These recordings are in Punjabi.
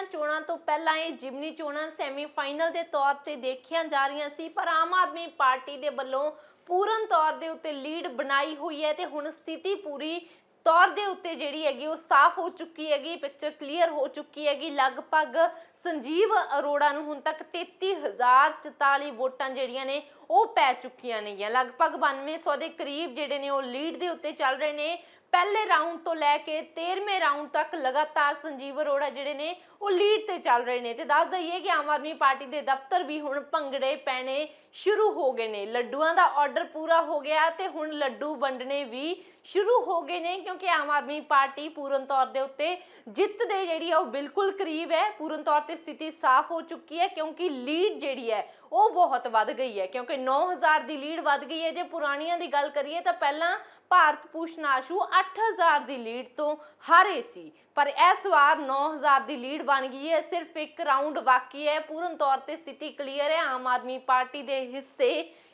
ਦੀਆਂ ਚੋਣਾਂ ਤੋਂ ਪਹਿਲਾਂ ਇਹ ਜਿਮਨੀ ਚੋਣਾਂ ਸੈਮੀਫਾਈਨਲ ਦੇ ਤੌਰ ਤੇ ਦੇਖੀਆਂ ਜਾ ਰਹੀਆਂ ਸੀ, ਪਰ ਆਮ ਆਦਮੀ ਪਾਰਟੀ ਦੇ ਵੱਲੋਂ ਪੂਰਨ ਤੌਰ ਦੇ ਉੱਤੇ ਲੀਡ ਬਣਾਈ ਹੋਈ ਹੈ ਤੇ ਹੁਣ ਸਥਿਤੀ ਪੂਰੀ ਤੌਰ ਦੇ ਉੱਤੇ ਜਿਹੜੀ ਹੈਗੀ ਉਹ ਸਾਫ਼ ਹੋ ਚੁੱਕੀ ਹੈਗੀ ਪਿਕਚਰ ਕਲੀਅਰ ਹੋ ਚੁੱਕੀ ਹੈਗੀ। ਲਗਭਗ ਸੰਜੀਵ ਅਰੋੜਾ ਨੂੰ ਹੁਣ ਤੱਕ 33044 ਵੋਟਾਂ ਜਿਹੜੀਆਂ ਨੇ ਉਹ ਪੈ ਚੁੱਕੀਆਂ ਨੇਗੀਆਂ। ਲਗਭਗ 9200 ਦੇ ਕਰੀਬ ਜਿਹੜੇ ਨੇ ਉਹ ਲੀਡ ਦੇ ਉੱਤੇ ਚੱਲ ਰਹੇ ਨੇ। ਪਹਿਲੇ ਰਾਊਂਡ ਤੋਂ ਲੈ ਕੇ 13ਵੇਂ ਰਾਊਂਡ ਤੱਕ ਲਗਾਤਾਰ ਸੰਜੀਵ ਅਰੋੜਾ ਜਿਹੜੇ ਨੇ, ਉਹ ਲੀਡ ਤੇ ਚੱਲ ਰਹੇ ਨੇ। ਤੇ ਦੱਸ ਦਈਏ ਕਿ ਆਮ ਆਦਮੀ ਪਾਰਟੀ ਦੇ ਦਫ਼ਤਰ ਵੀ ਹੁਣ ਭੰਗੜੇ ਪੈਣੇ ਸ਼ੁਰੂ ਹੋ ਗਏ ਨੇ। ਲੱਡੂਆਂ ਦਾ ਆਰਡਰ ਪੂਰਾ ਹੋ ਗਿਆ ਤੇ ਹੁਣ ਲੱਡੂ ਵੰਡਣੇ ਵੀ ਸ਼ੁਰੂ ਹੋ ਗਏ ਨੇ ਕਿਉਂਕਿ ਆਮ ਆਦਮੀ ਪਾਰਟੀ ਪੂਰਨ ਤੌਰ ਦੇ ਉੱਤੇ ਜਿੱਤ ਦੇ ਜਿਹੜੀ ਆ ਉਹ ਬਿਲਕੁਲ ਕਰੀਬ ਹੈ। ਪੂਰਨ ਤੌਰ ਤੇ ਸਥਿਤੀ ਸਾਫ਼ ਹੋ ਚੁੱਕੀ ਹੈ ਕਿਉਂਕਿ ਲੀਡ ਜਿਹੜੀ ਹੈ ਉਹ ਬਹੁਤ ਵੱਧ ਗਈ ਹੈ ਕਿਉਂਕਿ 9000 ਦੀ ਲੀਡ ਵੱਧ ਗਈ ਹੈ। ਜੇ ਪੁਰਾਣੀਆਂ ਦੀ ਗੱਲ ਕਰੀਏ ਤਾਂ ਪਹਿਲਾਂ ਭਾਰਤ ਭੂਸ਼ਣ ਆਸ਼ੂ 8000 ਦੀ ਲੀਡ ਤੋਂ ਹਾਰੇ ਸੀ। ਪਰ ਇਸ ਵਾਰ 9000 ਦੀ ਲੀਡ ਬਣ ਗਈ ਹੈ। ਸਿਰਫ ਇੱਕ ਰਾਊਂਡ ਬਾਕੀ ਹੈ। ਪੂਰਨ ਤੌਰ ਤੇ ਸਥਿਤੀ ਕਲੀਅਰ ਹੈ। ਆਮ ਆਦਮੀ ਪਾਰਟੀ ਦੇ ਹਿੱਸੇ,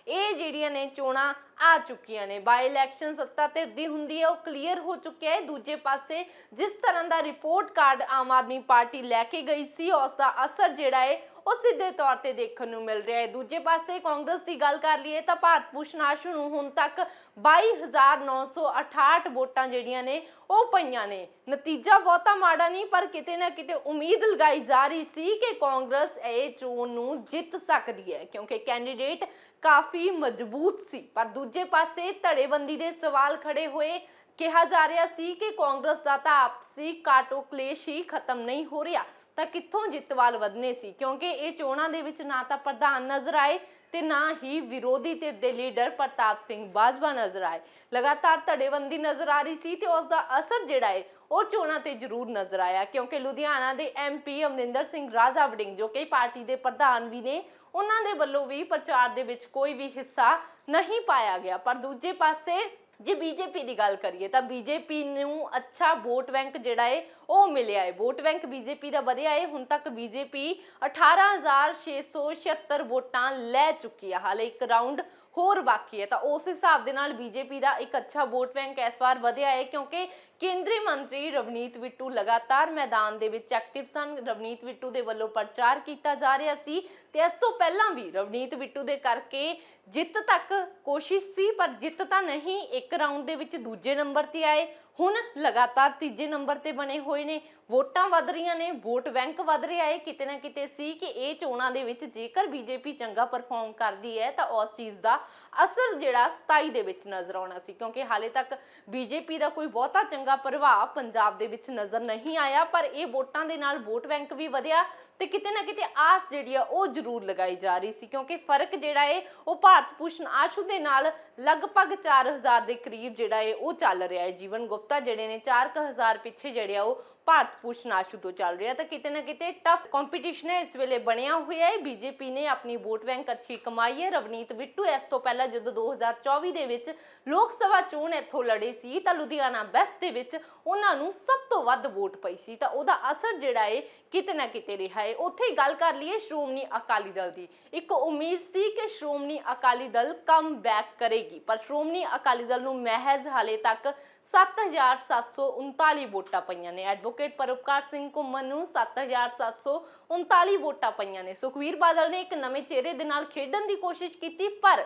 ਇਹ ਜਿਹੜੀਆਂ ਨੇ ਚੋਣਾਂ ਆ ਚੁੱਕੀਆਂ ਨੇ। ਬਾਈ ਇਲੈਕਸ਼ਨ ਸੱਤਾ ਧਿਰ ਦੀ ਹੁੰਦੀ ਹੈ, ਉਹ ਕਲੀਅਰ ਹੋ ਚੁੱਕਿਆ ਹੈ। ਦੂਜੇ ਪਾਸੇ ਜਿਸ ਤਰ੍ਹਾਂ ਦਾ report card Aam Aadmi Party ਲੈ ਕੇ ਗਈ ਸੀ, ਉਸ ਦਾ ਅਸਰ ਜਿਹੜਾ ਹੈ ਉਹ ਸਿੱਧੇ ਤੌਰ ਤੇ ਦੇਖਣ ਨੂੰ ਮਿਲ ਰਿਹਾ ਹੈ। ਦੂਜੇ ਪਾਸੇ ਕਾਂਗਰਸ ਦੀ ਗੱਲ ਕਰ ਲਈਏ ਤਾਂ ਭਾਰਤ ਭੂਸ਼ਣ ਆਸ਼ੂ ਨੂੰ ਹੁਣ ਤੱਕ 22968 ਵੋਟਾਂ ਜਿਹੜੀਆਂ ਨੇ, ਉਹ ਪਈਆਂ ਨੇ। ਨਤੀਜਾ ਬਹੁਤਾ ਮਾੜਾ ਨਹੀਂ, ਪਰ ਕਿਤੇ ਨਾ ਕਿਤੇ ਉਮੀਦ ਲਗਾਈ ਜਾ ਰਹੀ ਸੀ ਕਿ ਕਾਂਗਰਸ ਇਹ ਚੋਣ ਨੂੰ ਜਿੱਤ ਸਕਦੀ ਹੈ, ਕਿਉਂਕਿ ਕੈਂਡੀਡੇਟ ਕਾਫੀ ਮਜ਼ਬੂਤ ਸੀ। ਪਰ ਦੂਜੇ ਪਾਸੇ ਧੜੇਬੰਦੀ ਦੇ ਸਵਾਲ ਖੜੇ ਹੋਏ। ਕਿਹਾ ਜਾ ਰਿਹਾ ਸੀ ਕਿ ਕਾਂਗਰਸ ਦਾ ਤਾਂ ਆਪਸੀ ਕਾਟੋ ਕਲੇਸ਼ ਹੀ ਖਤਮ ਨਹੀਂ ਹੋ ਰਿਹਾ। ਤਾਂ ਕਿੱਥੋਂ ਜਿੱਤ ਵੱਲ ਵਧਨੇ ਸੀ? ਕਿਉਂਕਿ ਇਹ ਚੋਣਾਂ ਦੇ ਵਿੱਚ ਨਾ ਤਾਂ ਪ੍ਰਧਾਨ ਨਜ਼ਰ ਆਏ ਤੇ ਨਾ ਹੀ ਵਿਰੋਧੀ ਧਿਰ ਦੇ ਲੀਡਰ ਪ੍ਰਤਾਪ ਸਿੰਘ ਬਾਜਵਾ ਨਜ਼ਰ ਆਏ। ਲਗਾਤਾਰ ਧੜੇਬੰਦੀ ਨਜ਼ਰ ਆ ਰਹੀ ਸੀ ਤੇ ਉਸ ਦਾ ਅਸਰ ਜਿਹੜਾ ਹੈ ਉਹ ਚੋਣਾਂ ਤੇ ਜ਼ਰੂਰ ਨਜ਼ਰ ਆਇਆ, ਕਿਉਂਕਿ ਲੁਧਿਆਣਾ ਦੇ ਐਮਪੀ ਅਮਰਿੰਦਰ ਸਿੰਘ ਰਾਜਾ ਵੜਿੰਗ ਜੋ ਕਿ ਪਾਰਟੀ ਦੇ ਪ੍ਰਧਾਨ ਵੀ ਨੇ, ਉਹਨਾਂ ਦੇ ਵੱਲੋਂ ਵੀ ਪ੍ਰਚਾਰ ਦੇ ਵਿੱਚ ਕੋਈ ਵੀ ਹਿੱਸਾ ਨਹੀਂ ਪਾਇਆ ਗਿਆ। ਪਰ ਦੂਜੇ ਪਾਸੇ ਜੇ ਬੀਜੇਪੀ ਦੀ ਗੱਲ ਕਰੀਏ ਤਾਂ ਬੀਜੇਪੀ ਨੂੰ ਅੱਛਾ ਵੋਟ ਬੈਂਕ ਜਿਹੜਾ ਹੈ ਉਹ ਮਿਲਿਆ ਹੈ ਵੋਟ ਬੈਂਕ ਬੀਜੇਪੀ ਦਾ ਵਧਿਆ ਹੈ ਹੁਣ ਤੱਕ ਬੀਜੇਪੀ 18676 ਵੋਟਾਂ ਲੈ ਚੁੱਕੀ ਹੈ ਹਾਲੇ ਇੱਕ ਰਾਊਂਡ ਹੋਰ ਬਾਕੀ ਹੈ। ਤਾਂ ਉਸ ਹਿਸਾਬ ਦੇ ਨਾਲ ਬੀਜੇਪੀ ਦਾ ਇੱਕ ਅੱਛਾ ਵੋਟ ਬੈਂਕ ਇਸ ਵਾਰ ਵਧਿਆ ਹੈ, ਕਿਉਂਕਿ ਕੇਂਦਰੀ ਮੰਤਰੀ ਰਵਨੀਤ ਬਿੱਟੂ ਲਗਾਤਾਰ ਮੈਦਾਨ ਦੇ ਵਿੱਚ ਐਕਟਿਵ ਸਨ। ਰਵਨੀਤ ਬਿੱਟੂ ਦੇ ਵੱਲੋਂ ਪ੍ਰਚਾਰ ਕੀਤਾ ਜਾ ਰਿਹਾ ਸੀ ਤੇ ਇਸ ਤੋਂ ਪਹਿਲਾਂ ਵੀ ਰਵਨੀਤ ਬਿੱਟੂ ਦੇ ਕਰਕੇ ਜਿੱਤ ਤੱਕ ਕੋਸ਼ਿਸ਼ ਸੀ, ਪਰ ਜਿੱਤ ਤਾਂ ਨਹੀਂ, ਇੱਕ ਰਾਊਂਡ ਦੇ ਵਿੱਚ ਦੂਜੇ ਨੰਬਰ ਤੇ ਆਏ। ਹੁਣ ਲਗਾਤਾਰ ਤੀਜੇ ਨੰਬਰ ਤੇ ਬਣੇ ਹੋਏ ਨੇ। ਵੋਟਾਂ ਵਧ ਰਹੀਆਂ ਨੇ, ਵੋਟ ਬੈਂਕ ਵਧ ਰਿਹਾ ਹੈ। ਕਿਤੇ ਨਾ ਕਿਤੇ ਸੀ ਕਿ ਇਹ ਚੋਣਾਂ ਦੇ ਵਿੱਚ ਜੇਕਰ ਬੀਜੇਪੀ ਚੰਗਾ ਪਰਫਾਰਮ ਕਰਦੀ ਹੈ ਤਾਂ ਉਸ ਚੀਜ਼ ਦਾ ਅਸਰ ਜਿਹੜਾ 27 ਦੇ ਵਿੱਚ ਨਜ਼ਰ ਆਉਣਾ ਸੀ। ਕਿਉਂਕਿ ਹਾਲੇ ਤੱਕ ਬੀਜੇਪੀ ਦਾ ਕੋਈ ਬਹੁਤਾ ਚੰਗਾ ਪ੍ਰਭਾਵ ਪੰਜਾਬ ਦੇ ਵਿੱਚ ਨਜ਼ਰ ਨਹੀਂ ਆਇਆ, ਪਰ ਇਹ ਵੋਟਾਂ ਦੇ ਨਾਲ ਵੋਟ ਬੈਂਕ ਵੀ ਵਧਿਆ ਤੇ ਕਿਤੇ ਨਾ ਕਿਤੇ ਆਸ ਜਿਹੜੀ ਆ ਉਹ ਜ਼ਰੂਰ ਲਗਾਈ ਜਾ ਰਹੀ ਸੀ। ਕਿਉਂਕਿ ਫ਼ਰਕ ਜਿਹੜਾ ਏ, ਉਹ ਭਾਰਤ ਭੂਸ਼ਣ ਆਸ਼ੂ ਦੇ ਨਾਲ ਲਗਭਗ 4000 ਦੇ ਕਰੀਬ ਜਿਹੜਾ ਏ, ਉਹ ਚੱਲ ਰਿਹਾ ਹੈ ਜੀਵਨ ਗੁਪਤਾ ਜਿਹੜੇ ਨੇ 4000 ਪਿੱਛੇ ਜਿਹੜੇ ਆ, ਉਹ ਭਾਰਤ ਭੂਸ਼ਣ ਆਸ਼ੂ ਤੋਂ ਚੱਲ ਰਿਹਾ। ਤਾਂ ਕਿਤੇ ਨਾ ਕਿਤੇ ਟਫ ਕੰਪੀਟੀਸ਼ਨ ਹੈ, ਇਸ ਵੇਲੇ ਬਣਿਆ ਹੋਇਆ ਹੈ। ਬੀਜੇਪੀ ਨੇ ਆਪਣੀ ਵੋਟ ਬੈਂਕ ਅੱਛੀ ਕਮਾਈ ਹੈ। ਰਵਨੀਤ ਬਿੱਟੂ ਇਸ ਤੋਂ ਪਹਿਲਾਂ ਜਦੋਂ 2024 ਦੇ ਵਿੱਚ ਲੋਕ ਸਭਾ ਚੋਣ ਇੱਥੋਂ ਲੜੇ ਸੀ, ਤਾਂ ਲੁਧਿਆਣਾ ਵੈਸਟ ਦੇ ਵਿੱਚ ਉਹਨਾਂ ਨੂੰ ਸਭ ਤੋਂ ਵੱਧ ਵੋਟ ਪਈ ਸੀ। ਤਾਂ ਉਹਦਾ ਅਸਰ ਜਿਹੜਾ ਹੈ, ਕਿਤੇ ਨਾ ਕਿਤੇ ਰਿਹਾ ਹੈ। ਉੱਥੇ ਗੱਲ ਕਰ ਲਈਏ ਸ਼੍ਰੋਮਣੀ ਅਕਾਲੀ ਦਲ ਦੀ। ਇੱਕ ਉਮੀਦ ਸੀ ਕਿ ਸ਼੍ਰੋਮਣੀ ਅਕਾਲੀ ਦਲ ਕਮ ਬੈਕ ਕਰੇਗੀ, ਪਰ ਸ਼੍ਰੋਮਣੀ ਅਕਾਲੀ ਦਲ ਨੂੰ ਮਹਿਜ਼ ਹਾਲੇ ਤੱਕ 7739 ਵੋਟਾਂ ਪਈਆਂ ਨੇ। ਐਡਵੋਕੇਟ ਪਰਉਪਕਾਰ ਸਿੰਘ ਘੁੰਮਣ ਨੂੰ 7739 ਵੋਟਾਂ ਪਈਆਂ ਨੇ। ਸੁਖਵੀਰ ਬਾਦਲ ਨੇ ਇੱਕ ਨਵੇਂ ਚਿਹਰੇ ਦੇ ਨਾਲ ਖੇਡਣ ਦੀ ਕੋਸ਼ਿਸ਼ ਕੀਤੀ, ਪਰ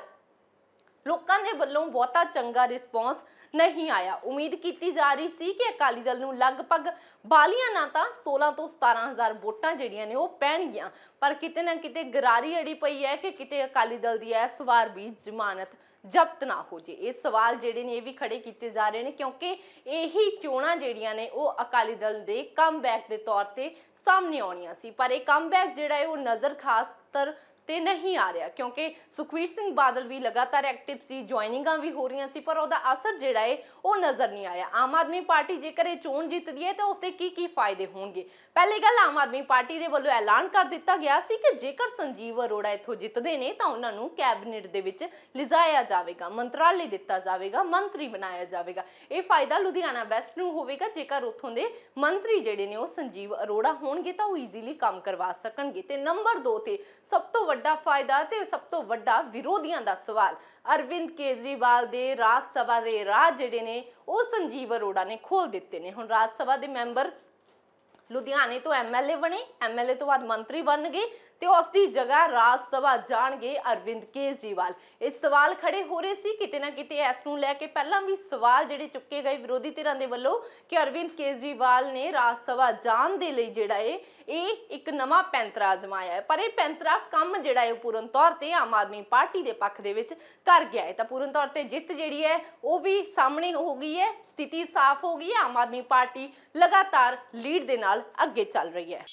ਲੋਕਾਂ ਦੇ ਵੱਲੋਂ ਬਹੁਤਾ ਚੰਗਾ ਰਿਸਪੌਂਸ ਨਹੀਂ ਆਇਆ। ਉਮੀਦ ਕੀਤੀ ਜਾ ਰਹੀ ਸੀ ਕਿ ਅਕਾਲੀ ਦਲ ਨੂੰ ਲਗਭਗ ਬਾਲੀਆਂ ਨਾ ਤਾਂ 16 ਤੋਂ 17000 ਵੋਟਾਂ ਜਿਹੜੀਆਂ ਨੇ ਉਹ ਪੈਣਗੀਆਂ। ਪਰ ਕਿਤੇ ਨਾ ਕਿਤੇ ਗਰਾਰੀ ਅੜੀ ਪਈ ਹੈ ਕਿ ਕਿਤੇ ਅਕਾਲੀ ਦਲ ਦੀ ਇਸ ਵਾਰ ਵੀ ਜ਼ਮਾਨਤ ਜ਼ਬਤ ਨਾ ਹੋ ਜੇ। ਇਹ ਸਵਾਲ ਜਿਹੜੇ ਨੇ ਇਹ ਵੀ ਖੜੇ ਕੀਤੇ ਜਾ ਰਹੇ ਨੇ ਕਿਉਂਕਿ ਇਹੀ ਚੋਣਾਂ ਜਿਹੜੀਆਂ ਨੇ ਉਹ ਅਕਾਲੀ ਦਲ ਦੇ ਕਮਬੈਕ ਦੇ ਤੌਰ ਤੇ ਸਾਹਮਣੇ ਆਉਣੀਆਂ ਸੀ। ਪਰ ਇਹ ਕਮਬੈਕ ਜਿਹੜਾ ਹੈ ਉਹ ਨਜ਼ਰ ਖਾਤਰ ਤੇ ਨਹੀਂ ਆ ਰਿਹਾ, ਕਿਉਂਕਿ ਸੁਖਵੀਰ ਸਿੰਘ ਬਾਦਲ ਵੀ ਲਗਾਤਾਰ ਐਕਟਿਵ ਸੀ ਜੁਆਇਨਿੰਗਾਂ ਵੀ ਹੋ ਰਹੀਆਂ ਸੀ, ਪਰ ਉਹਦਾ ਅਸਰ ਜਿਹੜਾ ਹੈ ਉਹ ਨਜ਼ਰ ਨਹੀਂ ਆਇਆ। ਆਮ ਆਦਮੀ ਪਾਰਟੀ ਜੇਕਰ ਇਹ ਚੋਣ ਜਿੱਤਦੀ ਹੈ, ਤਾਂ ਉਸਦੇ ਕੀ ਕੀ ਫਾਇਦੇ ਹੋਣਗੇ? ਪਹਿਲੀ ਗੱਲ, ਆਮ ਆਦਮੀ ਪਾਰਟੀ ਦੇ ਵੱਲੋਂ ਐਲਾਨ ਕਰ ਦਿੱਤਾ ਗਿਆ ਸੀ ਕਿ ਜੇਕਰ ਸੰਜੀਵ ਅਰੋੜਾ ਇੱਥੋਂ ਜਿੱਤਦੇ ਨੇ, ਤਾਂ ਉਹਨਾਂ ਨੂੰ ਕੈਬਨਿਟ ਦੇ ਵਿੱਚ ਲਿਜਾਇਆ ਜਾਵੇਗਾ, ਮੰਤਰਾਲੇ ਦਿੱਤਾ ਜਾਵੇਗਾ, ਮੰਤਰੀ ਬਣਾਇਆ ਜਾਵੇਗਾ। ਇਹ ਫਾਇਦਾ ਲੁਧਿਆਣਾ ਵੈਸਟ ਨੂੰ ਹੋਵੇਗਾ, ਜੇਕਰ ਉੱਥੋਂ ਦੇ ਮੰਤਰੀ ਜਿਹੜੇ ਨੇ, ਉਹ ਸੰਜੀਵ ਅਰੋੜਾ ਹੋਣਗੇ, ਤਾਂ ਉਹ ਈਜ਼ੀਲੀ ਕੰਮ ਕਰਵਾ ਸਕਣਗੇ। ਤੇ ਨੰਬਰ 2 ਤੇ ਸਭ ਤੋਂ ਵੱਡਾ ਫਾਇਦਾ ਤੇ ਸਭ ਤੋਂ ਵੱਡਾ ਵਿਰੋਧੀਆਂ ਦਾ ਸਵਾਲ। ਅਰਵਿੰਦ ਕੇਜਰੀਵਾਲ ਦੇ ਰਾਜ ਸਭਾ ਦੇ ਰਾਜ ਜਿਹੜੇ ਨੇ, ਉਹ ਸੰਜੀਵ ਅਰੋੜਾ ਨੇ ਖੋਲ ਦਿੱਤੇ ਨੇ। ਹੁਣ ਰਾਜ ਸਭਾ ਦੇ ਮੈਂਬਰ ਲੁਧਿਆਣੇ ਤੋਂ ਐਮਐਲਏ ਬਣੇ ਐਮਐਲਏ ਤੋਂ ਬਾਅਦ ਮੰਤਰੀ ਬਣ ਗਏ ਤੇ ਉਸ ਦੀ ਜਗ੍ਹਾ ਰਾਜ ਸਭਾ ਜਾਣਗੇ ਅਰਵਿੰਦ ਕੇਜਰੀਵਾਲ। ਇਹ ਸਵਾਲ ਖੜੇ ਹੋ ਰਹੇ ਸੀ, ਕਿਤੇ ਨਾ ਕਿਤੇ ਇਸ ਨੂੰ ਲੈ ਕੇ ਪਹਿਲਾਂ ਵੀ ਸਵਾਲ ਜਿਹੜੇ ਚੁੱਕੇ ਗਏ ਵਿਰੋਧੀ ਧਿਰਾਂ ਦੇ ਵੱਲੋਂ ਕਿ ਅਰਵਿੰਦ ਕੇਜਰੀਵਾਲ ਨੇ ਰਾਜ ਸਭਾ ਜਾਣ ਦੇ ਲਈ ਜਿਹੜਾ ਹੈ ਇਹ ਇੱਕ ਨਵਾਂ ਪੈਂਤਰਾ ਅਜ਼ਮਾਇਆ ਹੈ। ਪਰ ਇਹ ਪੈਂਤਰਾ ਕੰਮ ਜਿਹੜਾ ਹੈ ਉਹ ਪੂਰਨ ਤੌਰ ਤੇ ਆਮ ਆਦਮੀ ਪਾਰਟੀ ਦੇ ਪੱਖ ਦੇ ਵਿੱਚ ਕਰ ਗਿਆ ਹੈ। ਤਾਂ ਪੂਰਨ ਤੌਰ ਤੇ ਜਿੱਤ ਜਿਹੜੀ ਹੈ ਉਹ ਵੀ ਸਾਹਮਣੇ ਹੋ ਗਈ ਹੈ, ਸਥਿਤੀ ਸਾਫ਼ ਹੋ ਗਈ ਹੈ, ਆਮ ਆਦਮੀ ਪਾਰਟੀ ਲਗਾਤਾਰ ਲੀਡ ਦੇ ਨਾਲ ਅੱਗੇ ਚੱਲ ਰਹੀ ਹੈ।